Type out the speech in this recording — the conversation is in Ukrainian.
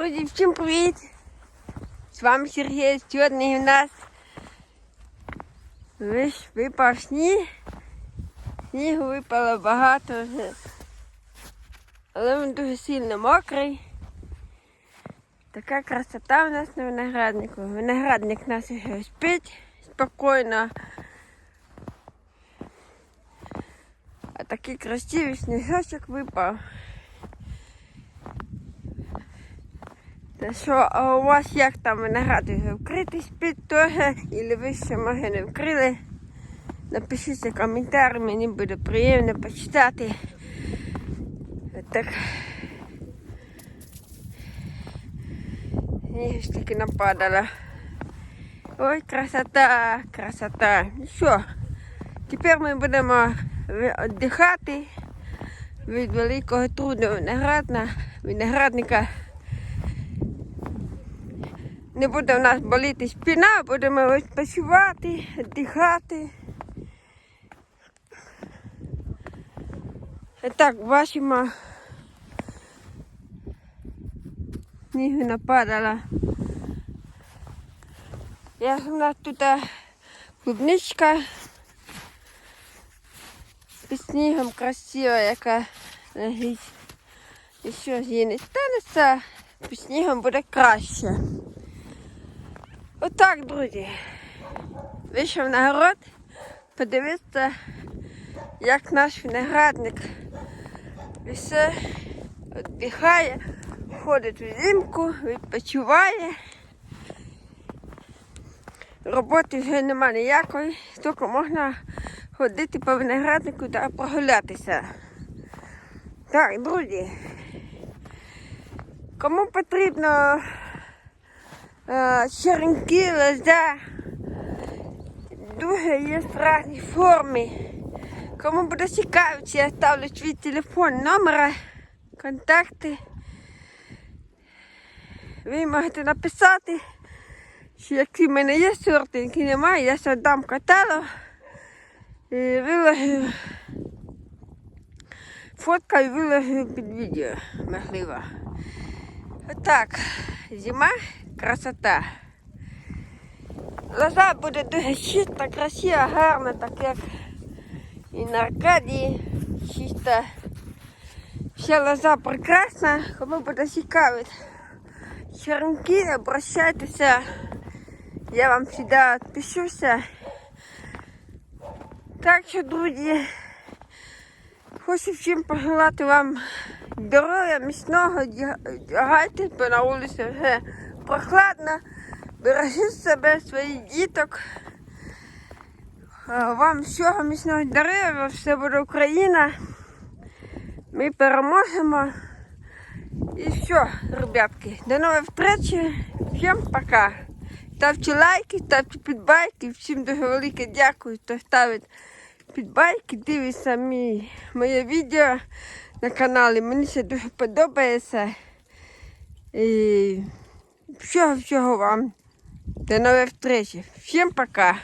Друзі, всім привіт! З вами Сергій. Сьогодні у нас випав сніг. Снігу випало багато. Але він дуже сильно мокрий. Така красота у нас на винограднику. Виноградник у нас вже спить спокійно. А такий красивий сніжочок випав. Що, а у вас як там виноград вже вкритий спить теж? Или ви ще може не вкрили? Напишіть коментар, мені буде приємно почитати. Так. Ні, ж таки нападало. Ой, красота, красота. Ну Що? Тепер ми будемо віддихати від великого труду виноградна, виноградника. Не буде в нас боліти спина, будемо відпочивати, віддихати. І так, бачимо, снігу нападало. Я у нас тут клубничка під снігом красива, яка. І що з її не станеться, під снігом буде краще. Отак, друзі. Вийшов на город, подивитися, як наш виноградник все віддихає, ходить взимку, відпочиває. Роботи вже нема ніякої, тільки можна ходити по винограднику та прогулятися. Так, друзі, кому потрібно черенки, лоза, дуже є різні форми. Кому буде цікаво, я ставлю свій телефон, номера, контакти. Ви можете написати, що які в мене є сорти, які немає, я ще дам каталог. І виложу фотка і виложу під відео, можливо. Отак, зима, красота. Лоза буде дуже чиста, красива, гарна, так як і на Аркадії чиста. Вся лоза прекрасна, кому буде цікавить. Черенки, обращайтеся. Я вам завжди відпишуся. Так що, друзі, хочу всім пожелати вам здоров'я, міцного, гайте, бо на вулиці вже прохладно. Бережіть себе, своїх діток. Вам всього міцного здоров'я, все буде Україна. Ми переможемо. І все, ребятки, до нової зустрічі. Всім пока. Ставте лайки, ставте підбайки. Всім дуже велике дякую, хто ставить підбайки, дивиться мій, моє відео на каналі. Мені це дуже подобається. І всього всього вам. До нових встреч. Всім пока.